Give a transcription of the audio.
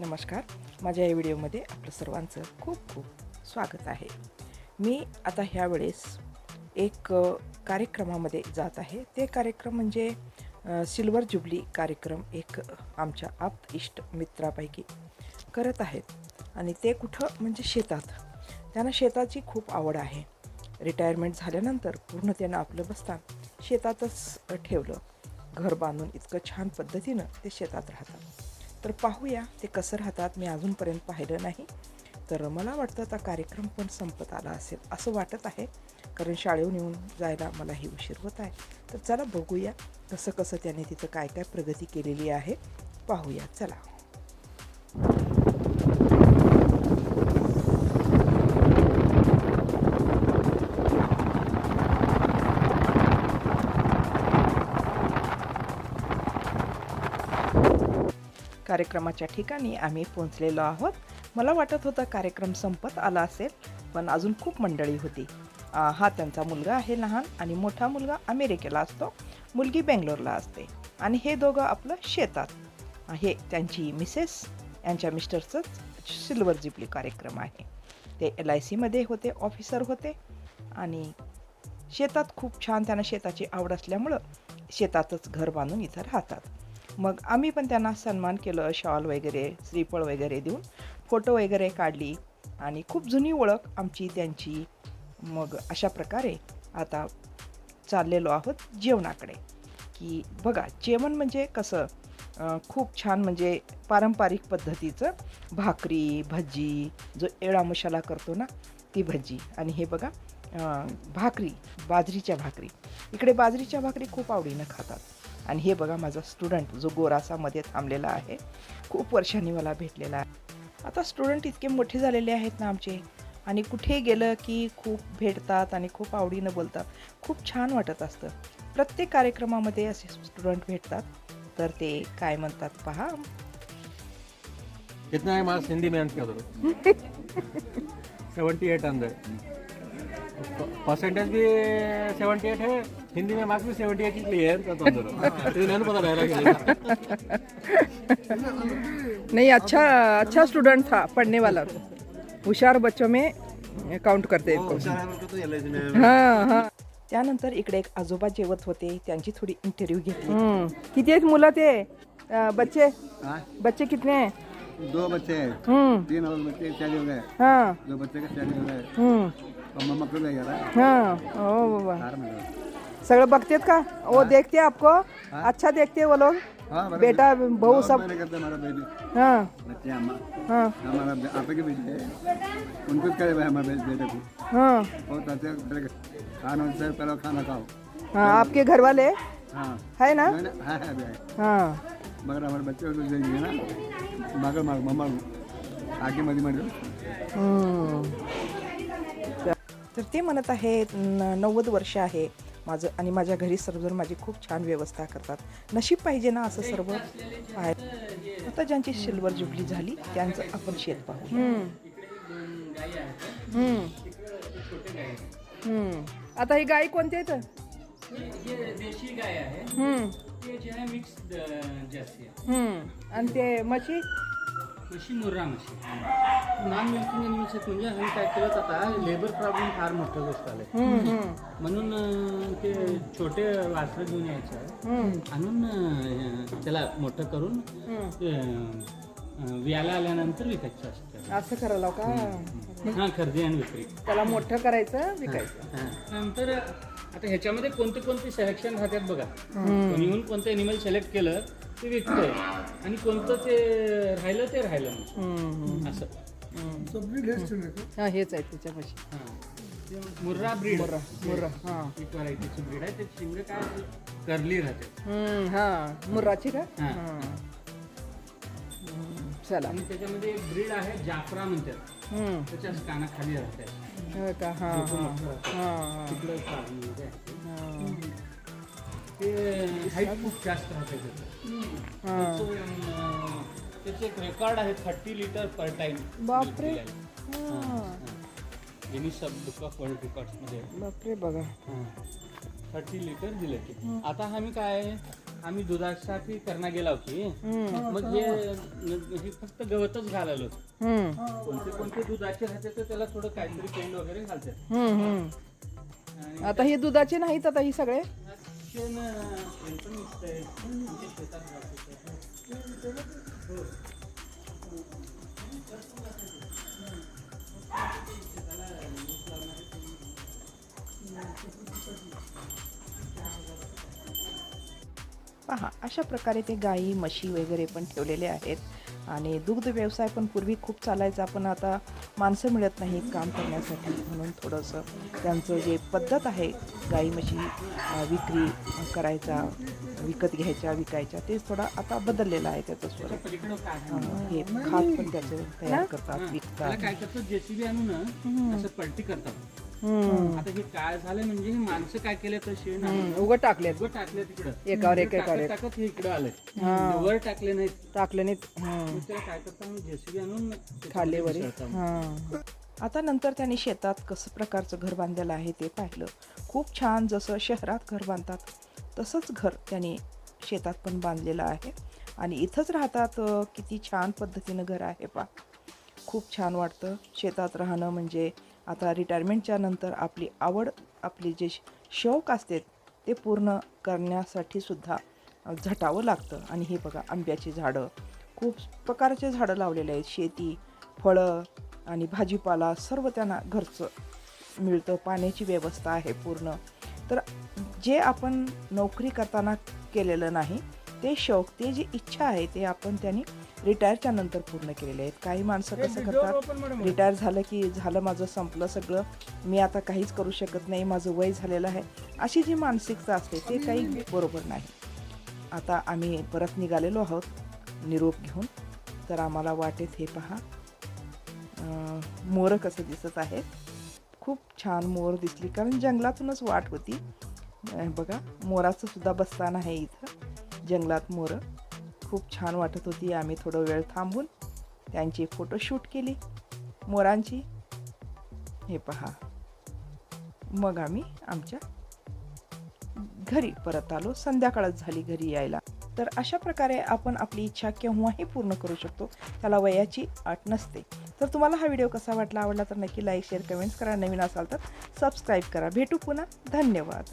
नमस्कार. माझ्या या व्हिडिओमध्ये आपलं सर्वांचं खूप खूप स्वागत आहे. मी आता ह्यावेळेस एक कार्यक्रमामध्ये जात आहे. ते कार्यक्रम म्हणजे सिल्वर जुबली कार्यक्रम एक आमच्या आप्त इष्ट मित्रापैकी करत आहेत. आणि ते कुठं? म्हणजे शेतात. त्यांना शेताची खूप आवड आहे. रिटायरमेंट झाल्यानंतर पूर्ण त्यांना आपलं बसतान शेतातच ठेवलं. घर बांधून इतकं छान पद्धतीनं ते शेतात राहतात. तर पाहूया ते कसं राहतात. मी अजूनपर्यंत पाहिलं नाही. तर मला वाटतं आता कार्यक्रम पण संपत आला असेल असं वाटत आहे. कारण शाळेहून येऊन जायला मलाही उशीर होत आहे. तर चला बघूया कसं कसं त्याने तिथं काय काय प्रगती केलेली आहे. पाहूया. चला. कार्यक्रमाच्या ठिकाणी आम्ही पोहोचलेलो आहोत. मला वाटत होतं कार्यक्रम संपत आला असेल पण अजून खूप मंडळी होती. हा त्यांचा मुलगा आहे लहान आणि मोठा मुलगा अमेरिकेला असतो. मुलगी बेंगलोरला असते. आणि हे दोघं आपलं शेतात. हे त्यांची मिसेस यांच्या मिस्टरचंच सिल्वर जिपली कार्यक्रम आहे. ते एल आय सीमध्ये होते ऑफिसर होते. आणि शेतात खूप छान त्यांना शेताची आवड असल्यामुळं शेतातच घर बांधून इथं राहतात. मग आम्ही पण त्यांना सन्मान केलं शॉल वगैरे श्रीफळ वगैरे देऊन फोटो वगैरे काढली. आणि खूप जुनी ओळख आमची त्यांची. मग अशा प्रकारे आता चाललेलो आहोत जेवणाकडे. की बघा जेवण म्हणजे कसं? खूप छान म्हणजे पारंपरिक पद्धतीचं भाकरी भजी जो एळा मसाला करतो ना ती भजी. आणि हे बघा भाकरी बाजरीच्या भाकरी. इकडे बाजरीच्या भाकरी खूप आवडीनं खातात. आणि हे बघा माझा स्टुडंट जो गोरासामध्ये थांबलेला आहे खूप वर्षांनी मला भेटलेला आहे. आता स्टुडंट इतके मोठे झालेले आहेत ना आमचे आणि कुठे गेलं की खूप भेटतात आणि खूप आवडीनं बोलतात खूप छान वाटत असतं. प्रत्येक कार्यक्रमामध्ये असे स्टुडंट भेटतात. तर ते काय म्हणतात पहा. कितना है मार्क्स? हिंदी में अंक सेवेंटी एट अंदर परसेंटेज भी सेवेंटी एट है हिंदी में मार्क्स भी सेवेंटी एट ही क्लियर तो अंदर पता डायलॉग नहीं। अच्छा अच्छा स्टूडेंट था पढ़ने वाला। हुशार बच्चों में काउंट करते हैं हो, हाँ हाँ त्यानंतर इकडे एक आजोबा जेवत होते त्यांची थोडी इंटरव्ह्यू घेतली. किती आहेत मुलं ते? बच्चे? बच्चे कितने दो बच्चे हैं तीन और बच्चे चार हो गए हाँ. दो बच्चे का चार हो गए हाँ ओ बाबा सगळं बघतेत का वो देखते आपको अच्छा देखते वो लोग बेटा बहू बहुत सब हाँ हाँ आपे के उनको हाँ खाना खाओ हाँ आपके घर वाले है ना हाँ मगर हमारे बच्चे को ना मगर मार मम्मा आगे मधी मर तर ते म्हणत आहेत न- नव्वद वर्ष आहे. माझं आणि माझ्या घरी सर्वजण माझी खूप छान व्यवस्था करतात. नशीब पाहिजे ना असं सर्व आहे. आता ज्यांची सिल्वर जुबली झाली त्यांचं आपण शेत पाहू. आता ही गाय कोणती आहेत ये देशी गाय आहे. आहे. आहे. आणि ते म्हशी? म्हशी मुर्रा म्हशी? नॉन मिल्किंग अॅनिमल्स म्हणजे आम्ही काय केलं आता. लेबर प्रॉब्लेम फार मोठं गोष्ट आलंय. हम्म, म्हणून ते छोटे वासरं घेऊन यायचं. आणून त्याला मोठं करून व्याला आल्यानंतर विकायचं असतं असं करायला का? हां खरेदी आणि विक्री. त्याला मोठं करायचं विकायचं. नंतर आता ह्याच्यामध्ये कोणते कोणते सिलेक्शन राहतात बघा. कोणी येऊन कोणतं एनिमल सिलेक्ट केलं ते विकतंय. आणि कोणतं ते राहिलं ते राहिलं मग. हम्म, हम्म. असं हा हेच आहे त्याच्या म्हशी हां. ते मुर्रा ब्रीड मुर्रा मुर्रा हा. एक व्हरायटीची ब्रीड आहे. त्याची शिंग काय करली राहते. हा. मुर्राची का? हा. चला. आणि त्याच्यामध्ये एक ब्रीड आहे जाफरा म्हणतात. हम्म, त्याच्या कानाखाली राहते. हो का? हा हा. हा हा. तिकडं आहे. हा. ते हाईट खूप जास्त राहते त्याचं. हा. त्याचं, अं, त्याचे एक रेकॉर्ड आहे थर्टी लिटर पर टाइम बापरे. हा. Guinness book of world रेकॉर्ड्समध्ये बापरे बघा. थर्टी लिटर दिले ते. आता आम्ही काय आम्ही दुधासाठी करणा गेला होती. मग हे हे फक्त गवतच घालायलो. हम्म, कोणते कोणते दुधाचे राहते तर त्याला थोडं काहीतरी पेंड वगैरे घालतात. हम्म, हम्म. आणि आता हे दुधाचे नाहीत आता ही सगळे? शेण शेण पण. आमच्या शेतात. पहा अशा प्रकारे ते गाई म्हशी वगैरे पण ठेवलेले आहेत. आणि दुग्ध व्यवसाय पण पूर्वी खूप चालायचा पण आता माणसं मिळत नाहीत काम करण्यासाठी. म्हणून थोडंसं त्यांचं जे पद्धत आहे गाई म्हशी विक्री करायचा विकत घ्यायच्या विकायच्या ते थोडा आता बदललेला आहे त्याचं स्वरूप. हे खात पण त्याचे तयार करतात विकतात. काय करतात जेसीबी आणून असं पलटी करतात. आता हे काय झालं म्हणजे हे माणसं काय केलं तर शेण आणून उगं टाकलेत. उभं टाकलं तिकडं एकावर एक, एकावर एक. टाकत हे इकडं आलंय. वर टाकले नाहीत. टाकले. मग त्याला काय करतात जेसीबी आणून मिसळतात. हां. आता नंतर त्यांनी शेतात कसं प्रकारचं घर बांधलेलं आहे ते पाहिलं. खूप छान जसं शहरात घर बांधतात तसंच घर त्यांनी शेतात पण बांधलेलं आहे. आणि इथंच राहतात अं, किती छान पद्धतीनं घर आहे पा खूप छान वाटतं. शेतात राहणं म्हणजे आता रिटायरमेंटच्या नंतर आपली आवड आपली जे शौक असते ते पूर्ण करण्यासाठी सुद्धा झटावं लागतं. आणि हे बघा आंब्याची झाडं. खूप प्रकारचे झाडं लावलेले आहेत. शेती फळं आणि भाजीपाला सर्व त्यांना घरचं मिळतं. पाण्याची व्यवस्था आहे पूर्ण. तर जे आपण नोकरी करताना केलेलं नाही ते शौक ते जी इच्छा आहे ते आपण त्यांनी रिटायरच्या नंतर पूर्ण केलेले आहेत. काही माणसं कसं करतात रिटायर झालं की झालं माझं संपलं सगळं मी आता काहीच करू शकत नाही माझं वय झालेलं आहे. अशी जी मानसिकता असते ते काही बरोबर नाही. आता आम्ही परत निघालेलो आहोत निरोप घेऊन. तर आम्हाला वाटेत हे पहा. मोरं कसं दिसत आहे. खूप छान मोर दिसली कारण जंगलातूनच वाट होती. बघा मोराचं सुद्धा बसताना आहे इथं जंगलात मोरं. खूप छान वाटत होती. आम्ही थोडं वेळ थांबून त्यांची फोटोशूट केली. मोरांची. हे पहा. मग आम्ही आमच्या घरी परत आलो. संध्याकाळच झाली घरी यायला. तर अशा प्रकारे आपण आपली इच्छा केव्हाही पूर्ण करू शकतो. त्याला वयाची अट नसते. तर तुम्हाला हा व्हिडिओ कसा वाटला आवडला तर नक्की लाईक शेअर कमेंट्स करा. नवीन असाल तर सबस्क्राईब करा. भेटू पुन्हा. धन्यवाद.